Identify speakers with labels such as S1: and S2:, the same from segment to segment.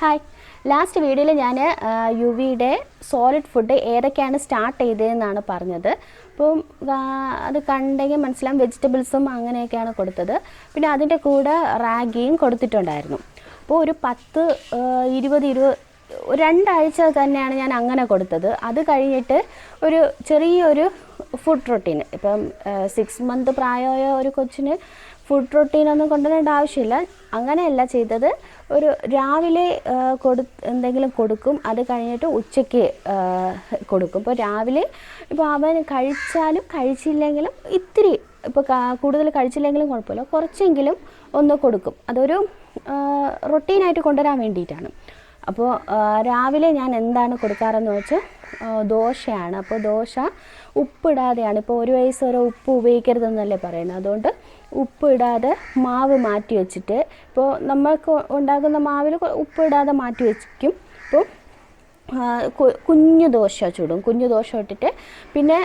S1: Hi last വീഡിയോയിൽ ഞാൻ U വിയുടെ സോളിഡ് ഫുഡ് ഏതൊക്കെയാണ് സ്റ്റാർട്ട് ചെയ്തതെന്നാണ് പറഞ്ഞത്. അപ്പം അത് കണ്ടെങ്കിൽ മനസ്സിലാവും വെജിറ്റബിൾസും അങ്ങനെയൊക്കെയാണ് കൊടുത്തത്. പിന്നെ അതിന്റെ കൂടെ റാഗിയും കൊടുത്തിട്ടുണ്ടായിരുന്നു. അപ്പോൾ ഒരു പത്ത് ഇരുപത് ഇരുപത് രണ്ടാഴ്ച തന്നെയാണ് ഞാൻ അങ്ങനെ കൊടുത്തത്. അത് കഴിഞ്ഞിട്ട് ഒരു ചെറിയൊരു ഫുഡ് റൊട്ടീൻ ഇപ്പം സിക്സ് മന്ത് പ്രായമായ ഒരു കൊച്ചിന് ഫുഡ് റൊട്ടീനൊന്നും കൊണ്ടുവരേണ്ട ആവശ്യമില്ല. അങ്ങനെയല്ല ചെയ്തത്. ഒരു രാവിലെ കൊടു എന്തെങ്കിലും കൊടുക്കും. അത് കഴിഞ്ഞിട്ട് ഉച്ചയ്ക്ക് കൊടുക്കും. ഇപ്പോൾ രാവിലെ ഇപ്പോൾ അവൻ കഴിച്ചാലും കഴിച്ചില്ലെങ്കിലും ഇത്തിരി ഇപ്പോൾ കൂടുതൽ കഴിച്ചില്ലെങ്കിലും കുഴപ്പമില്ല. കുറച്ചെങ്കിലും ഒന്ന് കൊടുക്കും. അതൊരു റൊട്ടീനായിട്ട് കൊണ്ടുവരാൻ വേണ്ടിയിട്ടാണ്. അപ്പോൾ രാവിലെ ഞാൻ എന്താണ് കൊടുക്കാറെന്ന് വെച്ചാൽ ദോശയാണ്. അപ്പോൾ ദോശ ഉപ്പിടാതെയാണ്. ഇപ്പോൾ ഒരു വയസ്സ് വരെ ഉപ്പ് ഉപയോഗിക്കരുതെന്നല്ലേ പറയുന്നത്. അതുകൊണ്ട് ഉപ്പിടാതെ മാവ് മാറ്റി വെച്ചിട്ട് ഇപ്പോൾ നമ്മൾക്ക് ഉണ്ടാക്കുന്ന മാവിൽ ഉപ്പിടാതെ മാറ്റി വെച്ചിരിക്കും അപ്പോൾ കുഞ്ഞു ദോശ ചുടും. കുഞ്ഞു ദോശ ഇട്ടിട്ട് പിന്നെ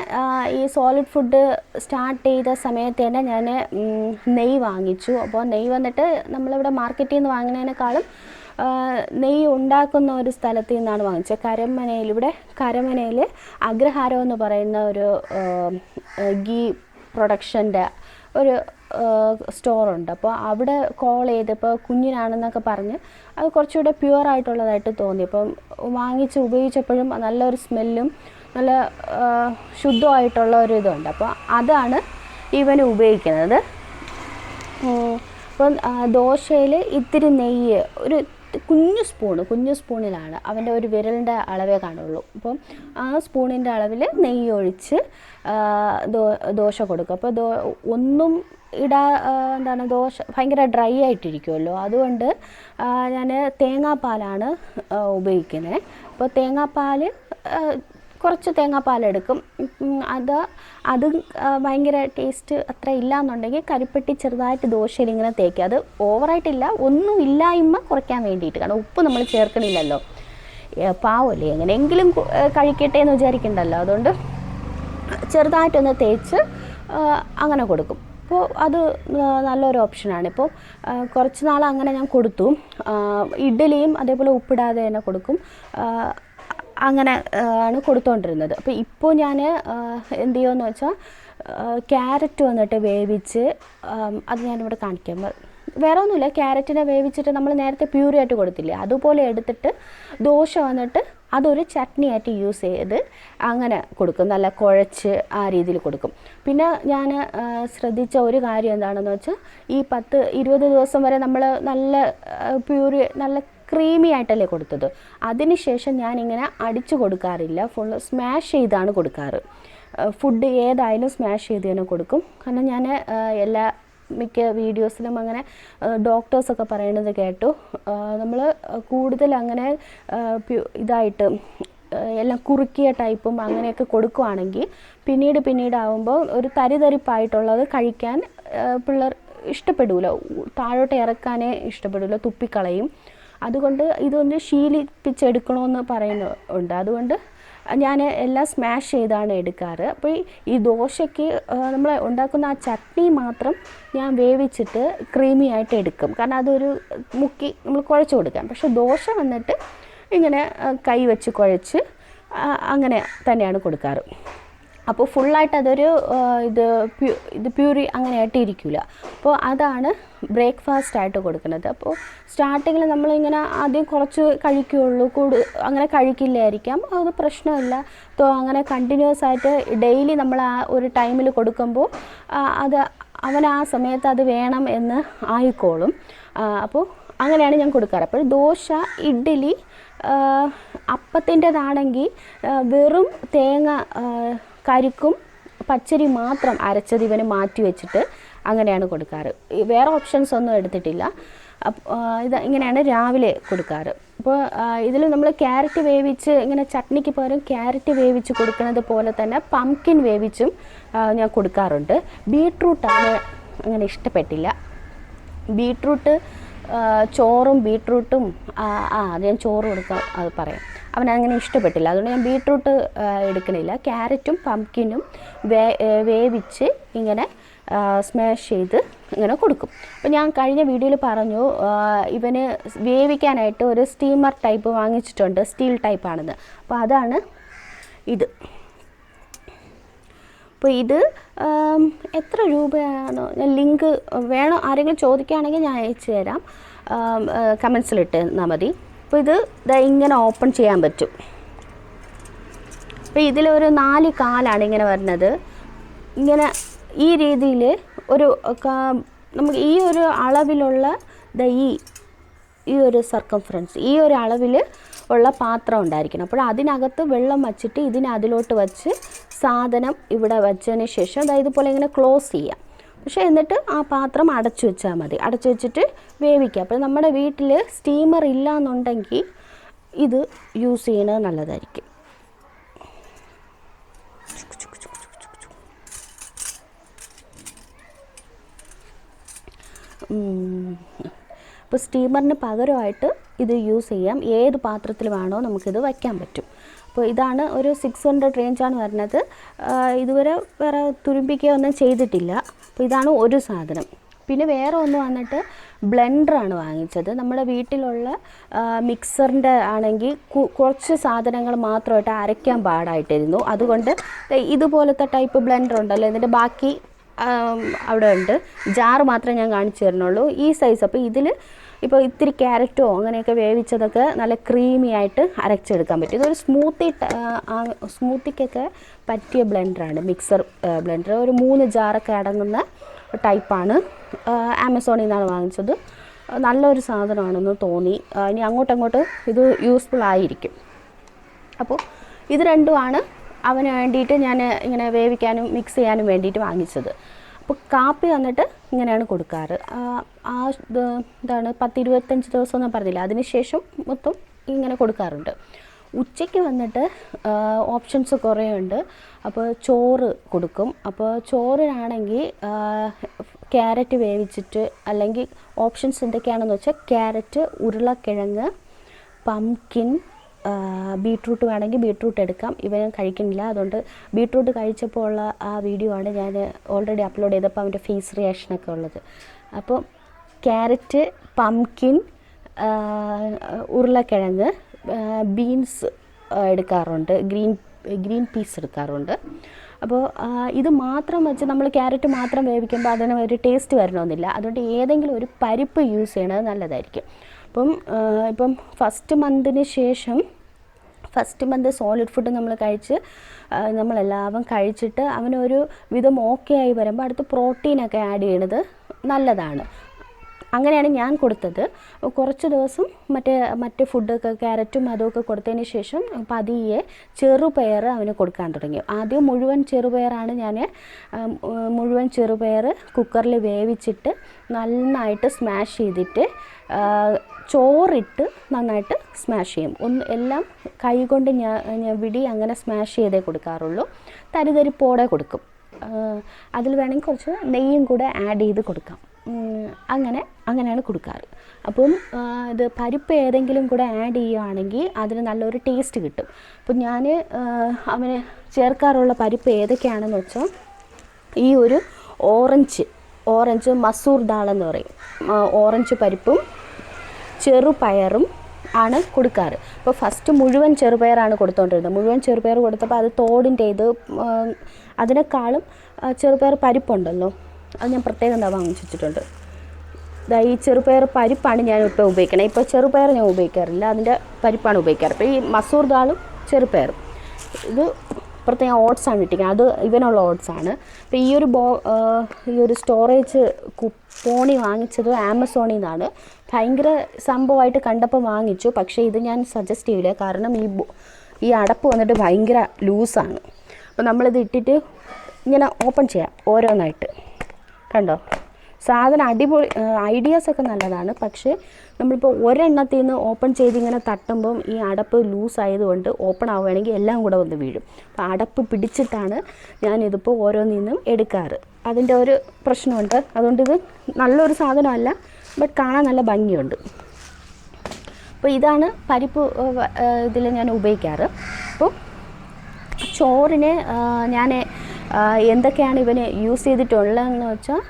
S1: ഈ സോളിഡ് ഫുഡ് സ്റ്റാർട്ട് ചെയ്ത സമയത്ത് തന്നെ ഞാൻ നെയ്യ് വാങ്ങിച്ചു. അപ്പോൾ നെയ്യ് വന്നിട്ട് നമ്മളിവിടെ മാർക്കറ്റിൽ നിന്ന് വാങ്ങുന്നതിനേക്കാളും നെയ്യ് ഉണ്ടാക്കുന്ന ഒരു സ്ഥലത്ത് നിന്നാണ് വാങ്ങിച്ചത്. കരമനയിൽ ഇവിടെ കരമനയിൽ അഗ്രഹാരം എന്ന് പറയുന്ന ഒരു ഗീ പ്രൊഡക്ഷന്റെ ഒരു സ്റ്റോറുണ്ട് അപ്പോൾ അവിടെ കോൾ ചെയ്തപ്പോൾ കുഞ്ഞിനാണെന്നൊക്കെ പറഞ്ഞ് അത് കുറച്ചുകൂടെ പ്യുവർ ആയിട്ടുള്ളതായിട്ട് തോന്നി. അപ്പം വാങ്ങിച്ച് ഉപയോഗിച്ചപ്പോഴും നല്ലൊരു സ്മെല്ലും നല്ല ശുദ്ധമായിട്ടുള്ള ഒരു ഇതുണ്ട്. അപ്പോൾ അതാണ് ഇവന് ഉപയോഗിക്കുന്നത്. അപ്പം ദോശയിൽ ഇത്തിരി നെയ്യ് ഒരു കുഞ്ഞു സ്പൂണ് കുഞ്ഞു സ്പൂണിലാണ് അവന്റെ ഒരു വിരലിന്റെ അളവേ കാണുള്ളൂ. അപ്പം ആ സ്പൂണിന്റെ അളവിൽ നെയ്യ് ഒഴിച്ച് ദോശ കൊടുക്കും. അപ്പോൾ ദോ ഒന്നും ഇടാ എന്താണ് ദോശ ഭയങ്കര ഡ്രൈ ആയിട്ടിരിക്കുമല്ലോ അതുകൊണ്ട് ഞാൻ തേങ്ങാപ്പാലാണ് ഉപയോഗിക്കുന്നത് അപ്പോൾ തേങ്ങാപ്പാൽ കുറച്ച് തേങ്ങാപ്പാലെടുക്കും. അത് അത് ഭയങ്കര ടേസ്റ്റ് അത്ര ഇല്ല എന്നുണ്ടെങ്കിൽ കരിപ്പെട്ടി ചെറുതായിട്ട് ദോശയിൽ ഇങ്ങനെ തേക്കുക. അത് ഓവറായിട്ടില്ല ഒന്നും ഇല്ലായ്മ കുറയ്ക്കാൻ വേണ്ടിയിട്ട്. കാരണം ഉപ്പ് നമ്മൾ ചേർക്കണില്ലല്ലോ. പാവല്ലേ എങ്ങനെയെങ്കിലും കഴിക്കട്ടെ എന്ന് വിചാരിക്കണ്ടല്ലോ. അതുകൊണ്ട് ചെറുതായിട്ടൊന്ന് തേച്ച് അങ്ങനെ കൊടുക്കും. അപ്പോൾ അത് നല്ലൊരു ഓപ്ഷനാണ് ഇപ്പോൾ കുറച്ച് നാൾ അങ്ങനെ ഞാൻ കൊടുത്തു. ഇഡ്ഡലിയും അതേപോലെ ഉപ്പിടാതെ തന്നെ കൊടുക്കും. അങ്ങനെ ആണ് കൊടുത്തുകൊണ്ടിരുന്നത് അപ്പോൾ ഇപ്പോൾ ഞാൻ എന്ത് ചെയ്യുമെന്ന് വെച്ചാൽ ക്യാരറ്റ് വന്നിട്ട് വേവിച്ച് അത് ഞാനിവിടെ കാണിക്കാം. വേറെ ഒന്നുമില്ല ക്യാരറ്റിനെ വേവിച്ചിട്ട് നമ്മൾ നേരത്തെ പ്യൂരി ആയിട്ട് കൊടുത്തില്ലേ അതുപോലെ എടുത്തിട്ട് ദോശ വന്നിട്ട് അതൊരു ചട്നിയായിട്ട് യൂസ് ചെയ്ത് അങ്ങനെ കൊടുക്കും. നല്ല കുഴച്ച് ആ രീതിയിൽ കൊടുക്കും. പിന്നെ ഞാൻ ശ്രദ്ധിച്ച ഒരു കാര്യം എന്താണെന്ന് വെച്ചാൽ ഈ പത്ത് ഇരുപത് ദിവസം വരെ നമ്മൾ നല്ല പ്യൂരി നല്ല ക്രീമി ആയിട്ടല്ലേ കൊടുത്തത്. അതിനുശേഷം ഞാനിങ്ങനെ അടിച്ചു കൊടുക്കാറില്ല. ഫുൾ സ്മാഷ് ചെയ്താണ് കൊടുക്കാറ്. ഫുഡ് ഏതായാലും സ്മാഷ് ചെയ്ത് തന്നെ കൊടുക്കും. കാരണം ഞാൻ എല്ലാ മിക്ക വീഡിയോസിലും അങ്ങനെ ഡോക്ടേഴ്സൊക്കെ പറയണത് കേട്ടു. നമ്മൾ കൂടുതൽ അങ്ങനെ ഇതായിട്ട് എല്ലാം കുറുക്കിയ ടൈപ്പും അങ്ങനെയൊക്കെ കൊടുക്കുവാണെങ്കിൽ പിന്നീട് പിന്നീട് ആവുമ്പോൾ ഒരു തരിതരിപ്പായിട്ടുള്ളത് കഴിക്കാൻ പിള്ളേർ ഇഷ്ടപ്പെടില്ല താഴോട്ട് ഇറക്കാനേ ഇഷ്ടപ്പെടില്ല തുപ്പിക്കളയും. അതുകൊണ്ട് ഇതൊന്ന് ശീലിപ്പിച്ചെടുക്കണമെന്ന് പറയുന്നുണ്ട് അതുകൊണ്ട് ഞാൻ എല്ലാം സ്മാഷ് ചെയ്താണ് എടുക്കാറ്. അപ്പോൾ ഈ- ദോശയ്ക്ക് നമ്മൾ ഉണ്ടാക്കുന്ന ആ ചട്നി മാത്രം ഞാൻ വേവിച്ചിട്ട് ക്രീമി ആയിട്ട് എടുക്കും. കാരണം അതൊരു മുക്കി നമ്മൾ കുഴച്ച് കൊടുക്കാം. പക്ഷേ ദോശ വന്നിട്ട് ഇങ്ങനെ കൈ വെച്ച് കുഴച്ച് അങ്ങനെ തന്നെയാണ് കൊടുക്കാറ്. അപ്പോൾ ഫുള്ളായിട്ട് അതൊരു ഇത് പ്യൂ ഇത് പ്യൂരി അങ്ങനെയായിട്ട് ഇരിക്കില്ല അപ്പോൾ അതാണ് ബ്രേക്ക്ഫാസ്റ്റ് ആയിട്ട് കൊടുക്കുന്നത്. അപ്പോൾ സ്റ്റാർട്ടിങ്ങിൽ നമ്മളിങ്ങനെ ആദ്യം കുറച്ച് കഴിക്കുകയുള്ളൂ കൂടു അങ്ങനെ കഴിക്കില്ലായിരിക്കാം. അത് പ്രശ്നമില്ല. തോ അങ്ങനെ കണ്ടിന്യൂസ് ആയിട്ട് ഡെയിലി നമ്മൾ ആ ഒരു ടൈമിൽ കൊടുക്കുമ്പോൾ അത് അവൻ ആ സമയത്ത് അത് വേണം എന്ന് ആയിക്കോളും. അപ്പോൾ അങ്ങനെയാണ് ഞാൻ കൊടുക്കാറ്. അപ്പോൾ ദോശ ഇഡ്ഡലി അപ്പത്തിന്റെതാണെങ്കിൽ വെറും തേങ്ങ കരിക്കും പച്ചരി മാത്രം അരച്ചത് ഇവന് മാറ്റി വെച്ചിട്ട് അങ്ങനെയാണ് കൊടുക്കാറ്. വേറെ ഓപ്ഷൻസ് ഒന്നും എടുത്തിട്ടില്ല. ഇത് ഇങ്ങനെയാണ് രാവിലെ കൊടുക്കാറ്. അപ്പോൾ ഇതിൽ നമ്മൾ ക്യാരറ്റ് വേവിച്ച് ഇങ്ങനെ ചട്നിക്ക് പകരം ക്യാരറ്റ് വേവിച്ച് കൊടുക്കുന്നത് പോലെ തന്നെ പംകിൻ വേവിച്ചും ഞാൻ കൊടുക്കാറുണ്ട്. ബീട്രൂട്ടാണ് അങ്ങനെ ഇഷ്ടപ്പെട്ടില്ല. ബീട്രൂട്ട് ചോറും ബീട്രൂട്ടും ആ ഞാൻ ചോറ് കൊടുക്കാം അത് പറയാം. അവൻ അങ്ങനെ ഇഷ്ടപ്പെട്ടില്ല. അതുകൊണ്ട് ഞാൻ ബീട്രൂട്ട് എടുക്കണില്ല. ക്യാരറ്റും പംകിനും വേ വേവിച്ച് ഇങ്ങനെ സ്മാഷ് ചെയ്ത് ഇങ്ങനെ കൊടുക്കും. അപ്പോൾ ഞാൻ കഴിഞ്ഞ വീഡിയോയിൽ പറഞ്ഞു ഇവന് വേവിക്കാനായിട്ട് ഒരു സ്റ്റീമർ ടൈപ്പ് വാങ്ങിച്ചിട്ടുണ്ട്. സ്റ്റീൽ ടൈപ്പാണെന്ന്. അപ്പോൾ അതാണ് ഇത്. അപ്പോൾ ഇത് എത്ര രൂപയാണോ? ഞാൻ ലിങ്ക് വേണോ? ആരെങ്കിലും ചോദിക്കുകയാണെങ്കിൽ ഞാൻ അയച്ചു തരാം. കമൻസിലിട്ട് തന്നാൽ മതി. അപ്പോൾ ഇത് ഇങ്ങനെ ഓപ്പൺ ചെയ്യാൻ പറ്റും. അപ്പോൾ ഇതിലൊരു നാല് കാലാണ് ഇങ്ങനെ വരുന്നത്. ഇങ്ങനെ ഈ രീതിയിൽ ഒരു നമുക്ക് ഈ ഒരു അളവിലുള്ള ദ ഈ ഈ ഒരു സർക്കംഫറൻസ് ഈ ഒരു അളവിൽ ഉള്ള പാത്രം ഉണ്ടായിരിക്കണം. അപ്പോൾ അതിനകത്ത് വെള്ളം വച്ചിട്ട് ഇതിനെ അതിലോട്ട് വച്ച് സാധനം ഇവിടെ വച്ചതിന് ശേഷം അതായത് ഇതുപോലെ ഇങ്ങനെ ക്ലോസ് ചെയ്യാം. പക്ഷേ എന്നിട്ട് ആ പാത്രം അടച്ചു വെച്ചാൽ മതി. അടച്ചു വെച്ചിട്ട് വേവിക്കുക. അപ്പോൾ നമ്മുടെ വീട്ടിൽ സ്റ്റീമർ ഇല്ല എന്നുണ്ടെങ്കിൽ ഇത് യൂസ് ചെയ്യണത് നല്ലതായിരിക്കും. അപ്പോൾ സ്റ്റീമറിന് പകരമായിട്ട് ഇത് യൂസ് ചെയ്യാം. ഏത് പാത്രത്തിൽ വേണോ നമുക്കിത് വയ്ക്കാൻ പറ്റും. അപ്പോൾ ഇതാണ് ഒരു സിക്സ് ഹൺഡ്രഡ് റേഞ്ചാണ് വരുന്നത്. ഇതുവരെ വേറെ തുരുമ്പിക്കുകയോ ഒന്നും ചെയ്തിട്ടില്ല. അപ്പോൾ ഇതാണ് ഒരു സാധനം. പിന്നെ വേറെ ഒന്ന് വന്നിട്ട് ബ്ലെൻഡറാണ് വാങ്ങിച്ചത്. നമ്മുടെ വീട്ടിലുള്ള മിക്സറിന്റെ ആണെങ്കിൽ കുറച്ച് സാധനങ്ങൾ മാത്രമായിട്ട് അരയ്ക്കാൻ പാടായിട്ടിരുന്നു. അതുകൊണ്ട് ഇതുപോലത്തെ ടൈപ്പ് ബ്ലെൻഡർ ഉണ്ടല്ലോ. ഇതിന്റെ ബാക്കി അവിടെ ഉണ്ട്. ജാറ് മാത്രമേ ഞാൻ കാണിച്ചു തരുന്നുള്ളൂ. ഈ സൈസ്. അപ്പോൾ ഇതിൽ ഇപ്പോൾ ഇത്തിരി ക്യാരറ്റോ അങ്ങനെയൊക്കെ വേവിച്ചതൊക്കെ നല്ല ക്രീമി ആയിട്ട് അരച്ചെടുക്കാൻ പറ്റും. ഇതൊരു സ്മൂത്തി സ്മൂത്തിക്കൊക്കെ പറ്റിയ ബ്ലെൻഡറാണ് മിക്സർ ബ്ലെൻഡർ ഒരു മൂന്ന് ജാറൊക്കെ അടങ്ങുന്ന ടൈപ്പാണ് ആമസോണിൽ നിന്നാണ് വാങ്ങിച്ചത്. നല്ലൊരു സാധനമാണെന്ന് തോന്നി. ഇനി അങ്ങോട്ടങ്ങോട്ട് ഇത് യൂസ്ഫുൾ ആയിരിക്കും. അപ്പോൾ ഇത് രണ്ടുമാണ്. അവന് വേണ്ടിയിട്ട് ഞാൻ ഇങ്ങനെ വേവിക്കാനും മിക്സ് ചെയ്യാനും വേണ്ടിയിട്ട് വാങ്ങിച്ചത്. അപ്പോൾ കാപ്പി വന്നിട്ട് ഇങ്ങനെയാണ് കൊടുക്കാറ്. ആ, എന്താണ് പത്ത് ഇരുപത്തഞ്ച് ദിവസം എന്ന് പറഞ്ഞില്ല. അതിനുശേഷം മൊത്തം ഇങ്ങനെ കൊടുക്കാറുണ്ട്. ഉച്ചയ്ക്ക് വന്നിട്ട് ഓപ്ഷൻസ് കുറേ ഉണ്ട് അപ്പോൾ ചോറ് കൊടുക്കും. അപ്പോൾ ചോറിനാണെങ്കിൽ ക്യാരറ്റ് വേവിച്ചിട്ട് അല്ലെങ്കിൽ ഓപ്ഷൻസ് എന്തൊക്കെയാണെന്ന് വെച്ചാൽ ക്യാരറ്റ് ഉരുളക്കിഴങ്ങ് പംകിൻ ബീട്രൂട്ട് വേണമെങ്കിൽ ബീട്രൂട്ട് എടുക്കാം. ഇവൻ കഴിക്കുന്നില്ല. അതുകൊണ്ട് ബീട്രൂട്ട് കഴിച്ചപ്പോൾ ഉള്ള ആ വീഡിയോ ആണ് ഞാൻ ഓൾറെഡി അപ്ലോഡ് ചെയ്തപ്പോൾ അവന്റെ ഫേസ് റിയാക്ഷനൊക്കെ ഉള്ളത്. അപ്പോൾ ക്യാരറ്റ് പംകിൻ ഉരുളക്കിഴങ്ങ് ബീൻസ് എടുക്കാറുണ്ട്. ഗ്രീൻ ഗ്രീൻ പീസ് എടുക്കാറുണ്ട്. അപ്പോൾ ഇത് മാത്രം വെച്ച് നമ്മൾ ക്യാരറ്റ് മാത്രം വേവിക്കുമ്പോൾ അതിന് ഒരു ടേസ്റ്റ് വരണമെന്നില്ല. അതുകൊണ്ട് ഏതെങ്കിലും ഒരു പരിപ്പ് യൂസ് ചെയ്യണത് നല്ലതായിരിക്കും. അപ്പം ഇപ്പം ഫസ്റ്റ് മന്തിന് ശേഷം ഫസ്റ്റ് മന്ത് സോളിഡ് ഫുഡ് നമ്മൾ കഴിച്ച് നമ്മളെല്ലാവരും കഴിച്ചിട്ട് അവനൊരു വിധം ഓക്കെ ആയി വരുമ്പോൾ അടുത്ത് പ്രോട്ടീനൊക്കെ ആഡ് ചെയ്യണത് നല്ലതാണ്. അങ്ങനെയാണ് ഞാൻ കൊടുത്തത്. കുറച്ച് ദിവസം മറ്റേ മറ്റ് ഫുഡൊക്കെ ക്യാരറ്റും അതുമൊക്കെ കൊടുത്തതിന് ശേഷം പതിയെ ചെറുപയർ അവന് കൊടുക്കാൻ തുടങ്ങി. ആദ്യം മുഴുവൻ ചെറുപയറാണ് ഞാൻ മുഴുവൻ ചെറുപയർ കുക്കറിൽ വേവിച്ചിട്ട് നന്നായിട്ട് സ്മാഷ് ചെയ്തിട്ട് ചോറിട്ട് നന്നായിട്ട് സ്മാഷ് ചെയ്യും. ഒന്ന് എല്ലാം കൈകൊണ്ട് ഞാൻ ഞാൻ വിടി അങ്ങനെ സ്മാഷ് ചെയ്തേ കൊടുക്കാറുള്ളൂ. തരിതരിപ്പോടെ കൊടുക്കും. അതിൽ വേണമെങ്കിൽ കുറച്ച് നെയ്യും കൂടെ ആഡ് ചെയ്ത് കൊടുക്കാം. അങ്ങനെ അങ്ങനെയാണ് കൊടുക്കാറ്. അപ്പം ഇത് പരിപ്പ് ഏതെങ്കിലും കൂടെ ആഡ് ചെയ്യുകയാണെങ്കിൽ അതിന് നല്ലൊരു ടേസ്റ്റ് കിട്ടും. അപ്പം ഞാൻ അവന് ചേർക്കാറുള്ള പരിപ്പ് ഏതൊക്കെയാണെന്ന് വെച്ചാൽ ഈ ഒരു ഓറഞ്ച് ഓറഞ്ച് മസൂർ ദാൾ എന്ന് പറയും. ഓറഞ്ച് പരിപ്പും ചെറുപയറും ആണ് കൊടുക്കാറ്. അപ്പോൾ ഫസ്റ്റ് മുഴുവൻ ചെറുപയറാണ് കൊടുത്തുകൊണ്ടിരുന്നത് മുഴുവൻ ചെറുപയർ കൊടുത്തപ്പോൾ അത് തോടിന്റെ ഇത് അതിനേക്കാളും ചെറുപയർ പരിപ്പുണ്ടല്ലോ. അത് ഞാൻ പ്രത്യേകം എന്താ വാങ്ങിച്ചു വെച്ചിട്ടുണ്ട് ദാ ഈ ചെറുപയർ പരിപ്പാണ് ഞാൻ ഇപ്പോൾ ഉപയോഗിക്കണത് ഇപ്പോൾ ചെറുപയർ ഞാൻ ഉപയോഗിക്കാറില്ല. അതിന്റെ പരിപ്പാണ് ഉപയോഗിക്കാറ്. അപ്പോൾ ഈ മസൂർ ദാളും ചെറുപയറും. ഇത് പ്രത്യേകം ഓട്സ് ആണ് ഇട്ടിരിക്കുന്നത്. അത് ഇവനുള്ള ഓട്സ് ആണ്. അപ്പോൾ ഈ ഒരു ബോ ഈ ഒരു സ്റ്റോറേജ് കുപ്പോണി വാങ്ങിച്ചത് ആമസോണിൽ നിന്നാണ്. ഭയങ്കര സംഭവമായിട്ട് കണ്ടപ്പോൾ വാങ്ങിച്ചു. പക്ഷേ ഇത് ഞാൻ സജസ്റ്റ് ചെയ്യില്ല കാരണം ഈ ഈ അടപ്പ് വന്നിട്ട് ഭയങ്കര ലൂസാണ് അപ്പോൾ നമ്മളിത് ഇട്ടിട്ട് ഇങ്ങനെ ഓപ്പൺ ചെയ്യാം. ഓരോന്നായിട്ട്. കണ്ടോ? സാധനം അടിപൊളി ഐഡിയാസ് ഒക്കെ നല്ലതാണ്. പക്ഷേ നമ്മളിപ്പോൾ ഒരെണ്ണത്തിൽ നിന്ന് ഓപ്പൺ ചെയ്ത് ഇങ്ങനെ തട്ടുമ്പം ഈ അടപ്പ് ലൂസ് ആയതുകൊണ്ട് ഓപ്പൺ ആവുകയാണെങ്കിൽ എല്ലാം കൂടെ വന്ന് വീഴും. അപ്പോൾ അടപ്പ് പിടിച്ചിട്ടാണ് ഞാനിതിപ്പോൾ ഓരോന്നിൽ നിന്നും എടുക്കാറ്. അതിന്റെ ഒരു പ്രശ്നമുണ്ട്. അതുകൊണ്ട് ഇത് നല്ലൊരു സാധനമല്ല ബട്ട് കാണാൻ നല്ല ഭംഗിയുണ്ട്. അപ്പോൾ ഇതാണ് പരിപ്പ് ഇതിൽ ഞാൻ ഉപയോഗിക്കാറ്. അപ്പോൾ ചോറിന് ഞാൻ എന്തൊക്കെയാണ് ഇവന് യൂസ് ചെയ്തിട്ടുള്ളതെന്ന് വെച്ചാൽ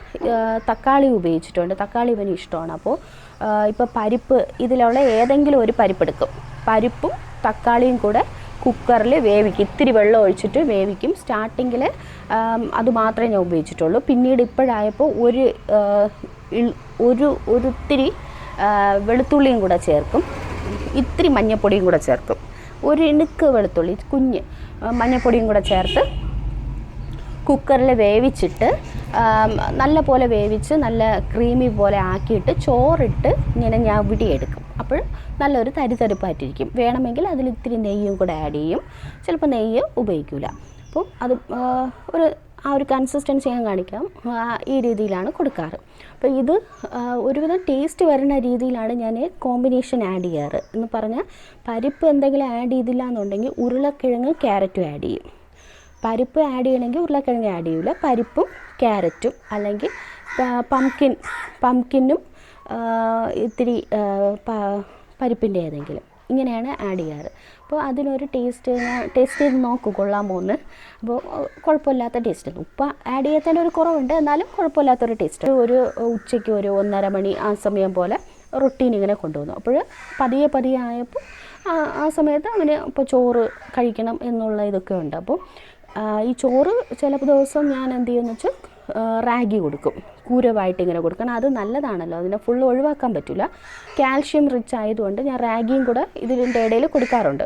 S1: തക്കാളി ഉപയോഗിച്ചിട്ടുണ്ട്. തക്കാളി ഇവന് ഇഷ്ടമാണ്. അപ്പോൾ ഇപ്പോൾ പരിപ്പ് ഇതിലുള്ള ഏതെങ്കിലും ഒരു പരിപ്പ് എടുക്കും. പരിപ്പും തക്കാളിയും കൂടെ കുക്കറിൽ വേവിക്കും. ഇത്തിരി വെള്ളം ഒഴിച്ചിട്ട് വേവിക്കും. സ്റ്റാർട്ടിങ്ങിൽ അത് മാത്രമേ ഞാൻ ഉപയോഗിച്ചിട്ടുള്ളൂ. പിന്നീട് ഇപ്പോഴായപ്പോൾ ഒരു ഒരു ഒരിത്തിരി വെളുത്തുള്ളിയും കൂടെ ചേർക്കും. ഇത്തിരി മഞ്ഞപ്പൊടിയും കൂടെ ചേർക്കും. ഒരു ഇണുക്ക് വെളുത്തുള്ളി കുഞ്ഞ് മഞ്ഞൾപ്പൊടിയും കൂടെ ചേർത്ത് കുക്കറിൽ വേവിച്ചിട്ട് നല്ല പോലെ വേവിച്ച് നല്ല ക്രീമി പോലെ ആക്കിയിട്ട് ചോറിട്ട് ഇങ്ങനെ ഞാൻ വിടിയെടുക്കും. അപ്പോൾ നല്ലൊരു തരിതരിപ്പായിട്ടിരിക്കും. വേണമെങ്കിൽ അതിൽ ഇത്തിരി നെയ്യും കൂടെ ആഡ് ചെയ്യും. ചിലപ്പോൾ നെയ്യ് ഉപയോഗിക്കില്ല അപ്പോൾ അത് ഒരു ആ ഒരു കൺസിസ്റ്റൻസി ഞാൻ കാണിക്കാം. ഈ രീതിയിലാണ് കൊടുക്കാറ്. അപ്പോൾ ഇത് ഒരുവിധം ടേസ്റ്റ് വരുന്ന രീതിയിലാണ് ഞാൻ കോമ്പിനേഷൻ ആഡ് ചെയ്യാറ്. എന്ന് പറഞ്ഞാൽ പരിപ്പ് എന്തെങ്കിലും ആഡ് ചെയ്തില്ല എന്നുണ്ടെങ്കിൽ ഉരുളക്കിഴങ്ങ് ക്യാരറ്റും ആഡ് ചെയ്യും. പരിപ്പ് ആഡ് ചെയ്യണമെങ്കിൽ ഉരുളക്കിഴങ്ങ് ആഡ് ചെയ്യില്ല പരിപ്പും ക്യാരറ്റും അല്ലെങ്കിൽ പംകിൻ പംകിനും ഇത്തിരി പരിപ്പിന്റെ ഏതെങ്കിലും ഇങ്ങനെയാണ് ആഡ് ചെയ്യാറ്. അപ്പോൾ അതിനൊരു ടേസ്റ്റ് ടേസ്റ്റ് ചെയ്ത് നോക്കും കൊള്ളാമോ എന്ന്. അപ്പോൾ കുഴപ്പമില്ലാത്ത ടേസ്റ്റ് ഉപ്പ് ആഡ് ചെയ്യാത്തതിന്റെ ഒരു കുറവുണ്ട്. എന്നാലും കുഴപ്പമില്ലാത്തൊരു ടേസ്റ്റ് ഒരു ഉച്ചയ്ക്ക് ഒരു ഒന്നര മണി ആ സമയം പോലെ റൊട്ടീൻ ഇങ്ങനെ കൊണ്ടുവന്നു. അപ്പോൾ പതിയെ പതിയെ ആയപ്പോൾ ആ സമയത്ത് അവന് ഇപ്പോൾ ചോറ് കഴിക്കണം എന്നുള്ള ഇതൊക്കെ ഉണ്ട്. അപ്പോൾ ഈ ചോറ് ചില ദിവസം ഞാൻ എന്ത് ചെയ്യുമെന്ന് വെച്ചാൽ റാഗി കൊടുക്കും. കൂരവായിട്ട് ഇങ്ങനെ കൊടുക്കണം. അത് നല്ലതാണല്ലോ. അതിനെ ഫുൾ ഒഴിവാക്കാൻ പറ്റില്ല കാൽഷ്യം റിച്ച് ആയതുകൊണ്ട് ഞാൻ റാഗിയും കൂടെ ഇതിന്റെ ഇടയിൽ കൊടുക്കാറുണ്ട്.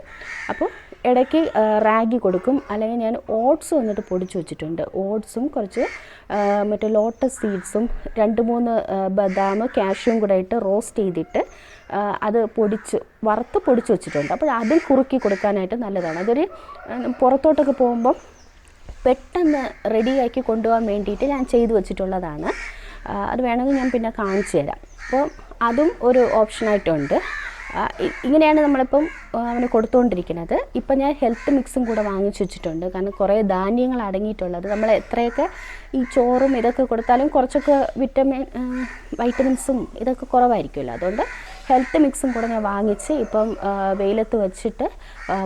S1: അപ്പോൾ ഇടയ്ക്ക് റാഗി കൊടുക്കും. അല്ലെങ്കിൽ ഞാൻ ഓട്സ് വന്നിട്ട് പൊടിച്ചു വെച്ചിട്ടുണ്ട്. ഓട്സും കുറച്ച് മറ്റേ ലോട്ടസ് സീഡ്സും രണ്ട് മൂന്ന് ബദാം കാഷ്യൂം കൂടെ ഇട്ട് റോസ്റ്റ് ചെയ്തിട്ട് അത് പൊടിച്ച് വറുത്ത് പൊടിച്ച് വെച്ചിട്ടുണ്ട്. അപ്പോൾ അതിൽ കുറുക്കി കൊടുക്കാനായിട്ട് നല്ലതാണ്. അതൊരു പുറത്തോട്ടൊക്കെ പോകുമ്പം പെട്ടെന്ന് റെഡിയാക്കി കൊണ്ടുപോകാൻ വേണ്ടിയിട്ട് ഞാൻ ചെയ്തു വെച്ചിട്ടുള്ളതാണ്. അത് വേണമെങ്കിൽ ഞാൻ പിന്നെ കാണിച്ചു തരാം. അപ്പോൾ അതും ഒരു ഓപ്ഷനായിട്ടുണ്ട് ഇങ്ങനെയാണ് നമ്മളിപ്പം അവന് കൊടുത്തുകൊണ്ടിരിക്കുന്നത്. ഇപ്പം ഞാൻ ഹെൽത്ത് മിക്സും കൂടെ വാങ്ങിച്ചു വെച്ചിട്ടുണ്ട്. കാരണം കുറേ ധാന്യങ്ങൾ അടങ്ങിയിട്ടുള്ളത്. നമ്മൾ എത്രയൊക്കെ ഈ ചോറും ഇതൊക്കെ കൊടുത്താലും കുറച്ചൊക്കെ വിറ്റമിൻ വൈറ്റമിൻസും ഇതൊക്കെ കുറവായിരിക്കുമല്ലോ. അതുകൊണ്ട് ഹെൽത്ത് മിക്സും കൂടെ ഞാൻ വാങ്ങിച്ച് ഇപ്പം വെയിലത്ത് വെച്ചിട്ട്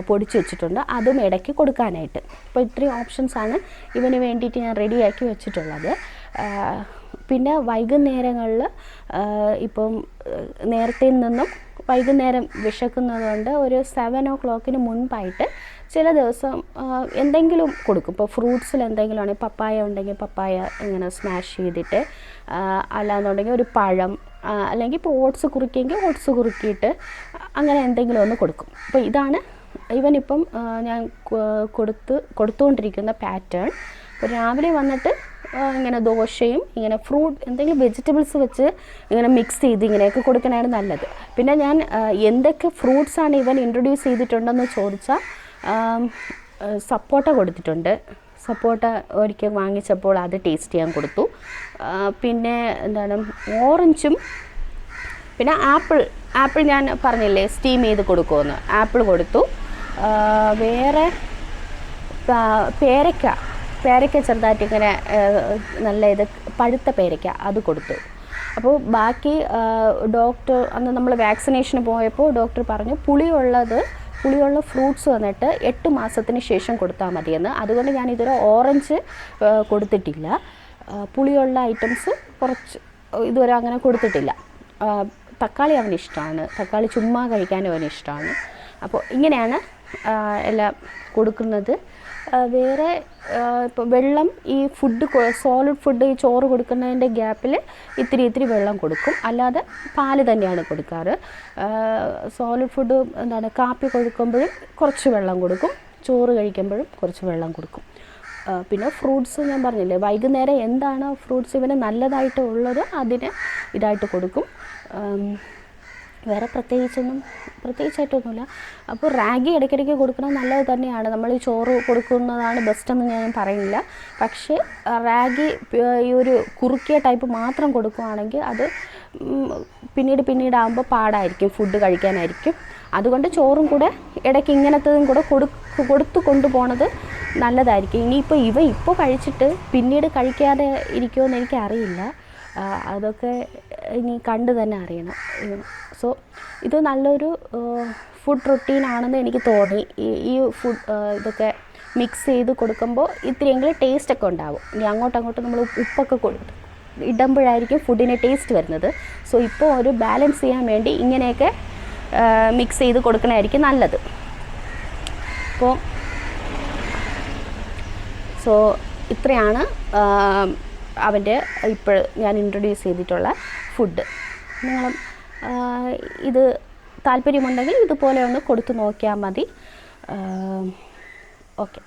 S1: പൊടിച്ച് വെച്ചിട്ടുണ്ട്. അതും ഇടയ്ക്ക് കൊടുക്കാനായിട്ട്. അപ്പോൾ ഇത്രയും ഓപ്ഷൻസാണ് ഇവന് വേണ്ടിയിട്ട് ഞാൻ റെഡിയാക്കി വെച്ചിട്ടുള്ളത്. പിന്നെ വൈകുന്നേരങ്ങളിൽ ഇപ്പം നേരത്തെ നിന്നും വൈകുന്നേരം വിശക്കുന്നതുകൊണ്ട് ഒരു സെവൻ ഓ ക്ലോക്കിന് മുൻപായിട്ട് ചില ദിവസം എന്തെങ്കിലും കൊടുക്കും. ഇപ്പോൾ ഫ്രൂട്ട്സിൽ എന്തെങ്കിലും ആണെങ്കിൽ പപ്പായ ഉണ്ടെങ്കിൽ പപ്പായ ഇങ്ങനെ സ്മാഷ് ചെയ്തിട്ട് അല്ലാന്നുണ്ടെങ്കിൽ ഒരു പഴം അല്ലെങ്കിൽ ഇപ്പോൾ ഓട്സ് കുറുക്കിയെങ്കിൽ ഓട്സ് കുറുക്കിയിട്ട് അങ്ങനെ എന്തെങ്കിലും ഒന്ന് കൊടുക്കും. അപ്പോൾ ഇതാണ് ഇവനിപ്പം ഞാൻ കൊടുത്ത് കൊടുത്തുകൊണ്ടിരിക്കുന്ന പാറ്റേൺ അപ്പോൾ രാവിലെ വന്നിട്ട് ഇങ്ങനെ ദോശയും ഇങ്ങനെ ഫ്രൂട്ട് എന്തെങ്കിലും വെജിറ്റബിൾസ് വെച്ച് ഇങ്ങനെ മിക്സ് ചെയ്ത് ഇങ്ങനെയൊക്കെ കൊടുക്കണതാണ് നല്ലത്. പിന്നെ ഞാൻ എന്തൊക്കെ ഫ്രൂട്ട്സാണ് ഇവൻ ഇൻട്രൊഡ്യൂസ് ചെയ്തിട്ടുണ്ടെന്ന് ചോദിച്ചാൽ സപ്പോട്ട കൊടുത്തിട്ടുണ്ട്. സപ്പോട്ട ഒരിക്കൽ വാങ്ങിച്ചപ്പോൾ അത് ടേസ്റ്റ് ചെയ്യാൻ കൊടുത്തു. പിന്നെ എന്താണ് ഓറഞ്ചും പിന്നെ ആപ്പിൾ ആപ്പിൾ ഞാൻ പറഞ്ഞില്ലേ സ്റ്റീം ചെയ്ത് കൊടുക്കുമെന്ന് ആപ്പിൾ കൊടുത്തു. വേറെ പേരയ്ക്ക പേരയ്ക്ക ചെറുതായിട്ട് ഇങ്ങനെ നല്ല ഇത് പഴുത്ത പേരയ്ക്ക അത് കൊടുത്തു. അപ്പോൾ ബാക്കി ഡോക്ടർ അന്ന് നമ്മൾ വാക്സിനേഷന് പോയപ്പോൾ ഡോക്ടർ പറഞ്ഞു പുളിയുള്ളത് പുളിയുള്ള ഫ്രൂട്ട്സ് വന്നിട്ട് എട്ട് മാസത്തിന് ശേഷം കൊടുത്താൽ മതിയെന്ന്. അതുകൊണ്ട് ഞാൻ ഇതൊരു ഓറഞ്ച് കൊടുത്തിട്ടില്ല. പുളിയുള്ള ഐറ്റംസ് കുറച്ച് ഇതുവരെ അങ്ങനെ കൊടുത്തിട്ടില്ല. തക്കാളി അവന് ഇഷ്ടമാണ് തക്കാളി ചുമ്മാ കഴിക്കാനും അവന് ഇഷ്ടമാണ് അപ്പോൾ ഇങ്ങനെയാണ് എല്ലാം കൊടുക്കുന്നത്. വേറെ ഇപ്പോൾ വെള്ളം ഈ ഫുഡ് സോളിഡ് ഫുഡ് ഈ ചോറ് കൊടുക്കുന്നതിന്റെ ഗ്യാപ്പിൽ ഇത്തിരി ഇത്തിരി വെള്ളം കൊടുക്കും. അല്ലാതെ പാൽ തന്നെയാണ് കൊടുക്കാറ്. സോളിഡ് ഫുഡ് എന്താണ് കാപ്പി കൊടുക്കുമ്പോഴും കുറച്ച് വെള്ളം കൊടുക്കും. ചോറ് കഴിക്കുമ്പോഴും കുറച്ച് വെള്ളം കൊടുക്കും. പിന്നെ ഫ്രൂട്ട്സ് ഞാൻ പറഞ്ഞില്ലേ വൈകുന്നേരം എന്താണ് ഫ്രൂട്ട്സ് ഇവന് നല്ലതായിട്ട് ഉള്ളത് അതിന് ഇതായിട്ട് കൊടുക്കും. വേറെ പ്രത്യേകിച്ചൊന്നും പ്രത്യേകിച്ചായിട്ടൊന്നുമില്ല. അപ്പോൾ റാഗി ഇടയ്ക്കിടയ്ക്ക് കൊടുക്കുന്നത് നല്ലത് തന്നെയാണ്. നമ്മൾ ഈ ചോറ് കൊടുക്കുന്നതാണ് ബെസ്റ്റ് എന്ന് ഞാൻ പറയുന്നില്ല. പക്ഷേ റാഗി ഈ ഒരു കുറുക്കിയ ടൈപ്പ് മാത്രം കൊടുക്കുകയാണെങ്കിൽ അത് പിന്നീട് പിന്നീട് ആകുമ്പോൾ പാടായിരിക്കും. ഫുഡ് കഴിക്കാനായിരിക്കും. അതുകൊണ്ട് ചോറും കൂടെ ഇടയ്ക്ക് ഇങ്ങനത്തതും കൂടെ കൊടു കൊടുത്തു കൊണ്ടുപോണത് നല്ലതായിരിക്കും. ഇനിയിപ്പോൾ ഇവ ഇപ്പോൾ കഴിച്ചിട്ട് പിന്നീട് കഴിക്കാതെ ഇരിക്കുമെന്ന് എനിക്കറിയില്ല. അതൊക്കെ ഇനി കണ്ട് തന്നെ അറിയണം. സോ ഇത് നല്ലൊരു ഫുഡ് റൊട്ടീൻ ആണെന്ന് എനിക്ക് തോന്നി. ഈ ഫുഡ് ഇതൊക്കെ മിക്സ് ചെയ്ത് കൊടുക്കുമ്പോൾ ഇത്തിരിയെങ്കിലും ടേസ്റ്റൊക്കെ ഉണ്ടാവും. ഇനി അങ്ങോട്ടും അങ്ങോട്ടും നമ്മൾ ഉപ്പൊക്കെ കൊടുത്ത് ഇടുമ്പോഴായിരിക്കും ഫുഡിന് ടേസ്റ്റ് വരുന്നത്. സോ ഇപ്പോൾ ഒരു ബാലൻസ് ചെയ്യാൻ വേണ്ടി ഇങ്ങനെയൊക്കെ മിക്സ് ചെയ്ത് കൊടുക്കണമായിരിക്കും നല്ലത്. അപ്പോൾ സോ ഇത്രയാണ് അവന്റെ ഇപ്പോൾ ഞാൻ ഇൻട്രൊഡ്യൂസ് ചെയ്തിട്ടുള്ള ഫുഡ് നിങ്ങളും ഇത് താല്പര്യമുണ്ടെങ്കിൽ ഇതുപോലെ ഒന്ന് കൊടുത്തു നോക്കിയാൽ മതി. ഓക്കെ.